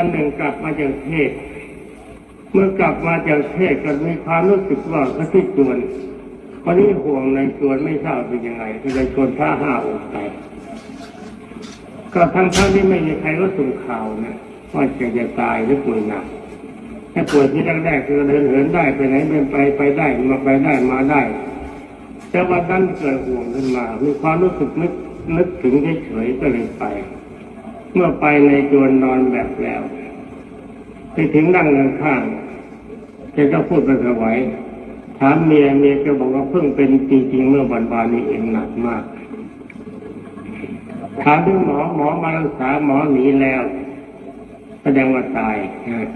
อันหนึ่งกลับมาจากเทศ เมื่อกลับมาจากเทศก็มีความรู้สึกว่าพระที่จวนวันนี้ห่วงในจวนไม่ทราบเป็นยังไงก็เลยชวนพระห้าองค์ไปก็ทั้งทั้งๆที่ไม่มีใครก็ส่งข่าวนะว่าจะจะตายหรือป่วยหนักแค่ป่วยที่แรกๆคือเดินเหินได้ไปไหนเป็นไปไปได้มาไปได้มาได้แต่วันนั้นเกิดห่วงขึ้นมา มีความรู้สึกนึกนึกถึงเฉยๆก็เลยไป เมื่อไปในจวนนอนแบบแล้วไปถึงนั่งข้างแกก็พูดไปสวายถามเมียเมียก็บอกว่าเพิ่งเป็นจริงๆเมื่อวันวานนี้เองหนักมากถามถึงหมอหมอมารักษาหมอหนีแล้ว แสดงว่าตายนะ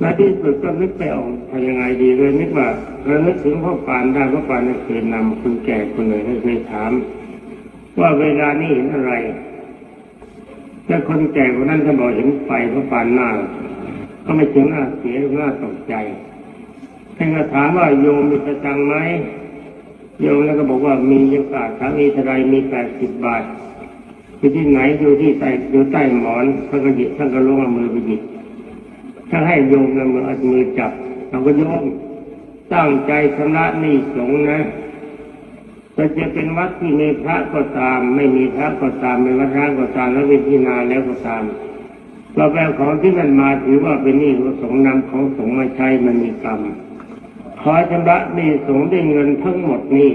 และที่สุดก็นึกไปออกทำยังไงดีเลยนึกว่าเรานึกถึงพ่อปานได้พ่อปานนั่นเคยนำคุณแก่คนหนึ่งให้เคยถาม ว่าเวลานี้เห็นอะไร แต่คนแก่คนนั้นถ้าบอกเห็นไฟพ่อปานหน้า ก็ไม่ถึงหน้าเสียหน้าตกใจท่านก็ถามว่าโยมมีสตังไหมโยมแล้วก็บอกว่ามียังกาสามีเทาไรมีแปดสิบบาทอยู่ที่ไหนอยู่ที่ใต้อยู่ใต้หมอนท่านก็หยิบท่านก็ลงมือไปหยิบถ้านให้โยมนะมือเอามือจับเราก็โยมตั้งใจชำระหนี้สงนะ ก็จะเป็นวัดที่มีพระก็ตาม ไม่มีพระก็ตามเป็นวัดร้างก็ตามแล้วเป็นที่นาแล้วก็ตามเราแปลของที่มันมาถือว่าเป็นหนี้ของสงนำของสงมาใช้มันมีกรรมขอชำระหนี้สงฆ์ด้เงินทั้งหมดนี้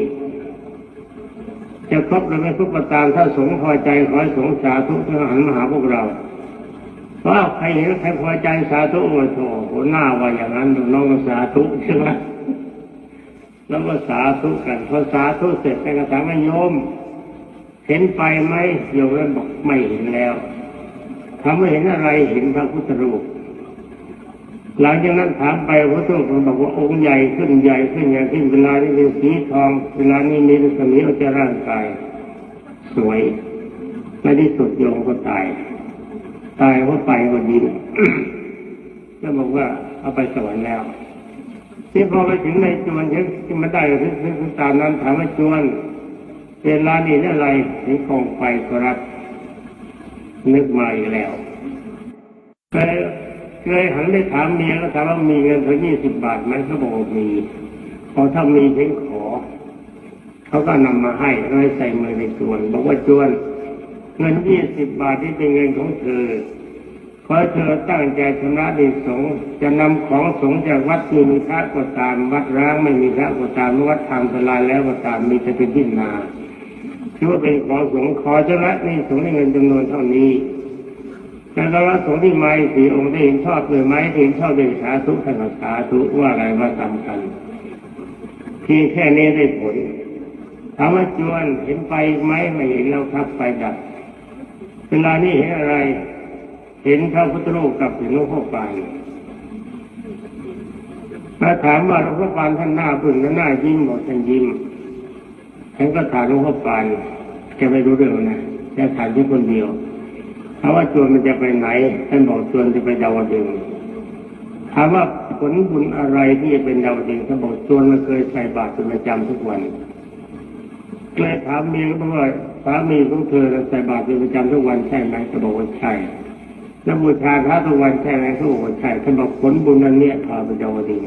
จะครบหรือไม่ครบก็ตามถ้าสงพอใจขอให้สงสาธุทหันมาหาพวกเราเพราใครเห็นใครพอใจสาธุโอ้โหหน้าว่าอย่างนั้นน้องสาธุใช่ไหม แล้วก็สาธุกันพอสาธุเสร็จแต่ก็ถามโยม เห็นไฟไหมโยมแล้วบอกไม่เห็นแล้วถามว่าเห็นอะไรเห็นพระพุทธรูปหลังจากนั้นถามไปพระพุทธรูปบอกว่าองค์ใหญ่ขึ้นใหญ่ขึ้นใหญ่ขึ้นเวลานี้เป็นสีทองเวลานี้มีรัศมีออกจากร่างกาย สวยในที่สุดโยมก็ตาย ตายเพราะไฟก็ดินแล้วบอกว่าเอาไปสวรรค์แล้ว ที่พอไปถึงในจวนที่มันได้ถึงถึงตามนั้นถามว่าจวนเวลานี้อะไรนี่กองไฟครับนึกมาอีกแล้วเคยเคยหันไปถามเมียก็ถามว่ามีเงินเท่ายี่สิบบาทไหมเขาบอกมีพอถ้ามีเพียงขอ เขาก็นำมาให้แล้วให้ใส่มือในจวน บอกว่าจวน เงินยี่สิบบาทที่เป็นเงินของเธอ ขอให้เธอตั้งใจชำระดิสงจะนำของสงจากวัดที่มีพระก็ตาม วัดร้างไม่มีพระก็ตามวัดทางสลายแล้วก็ตามมีจะเป็นที่นาถือว่าเป็นของสงขอชำระนี่สงในเงินจำนวนเท่านี้แต่ละวัดสงที่มาสี่องค์ได้เห็นชอบเลยไหมเห็นชอบเลยสาธุท่านสาธุว่าอะไรว่าตามกันเพียงแค่นี้ได้ผลถามว่าจวนเห็นไฟไหมไม่เห็นแล้วครับไฟดับเวลานี้เห็นอะไร เห็นพระพุทธรูปกับเห็นหลวงพ่อปานมาถามว่าหลวงพ่อปานท่านหน้าบึ้งและหน้ายิ้มบอกท่านยิ้มฉันก็ถามหลวงพ่อปานแกไม่รู้เรื่องนะแค่ถามที่คนเดียวถามว่าจวนมันจะไปไหนท่านบอกจวนจะไปดาวดึงถามว่าผลบุญอะไรที่จะเป็นดาวดึงท่านบอกจวนมันเคยใส่บาตรเป็นประจำทุกวันเลยถามเมียก็ว่าสามีของเธอใส่บาตรเป็นประจำทุกวันใช่ไหมก็บอกว่าใช่ แล้วบูชาพระทุกวันใช่ไหมเขาบอกว่าใช่ท่านบผลบุญนั้นเนี่ยพาไปเจ้าดี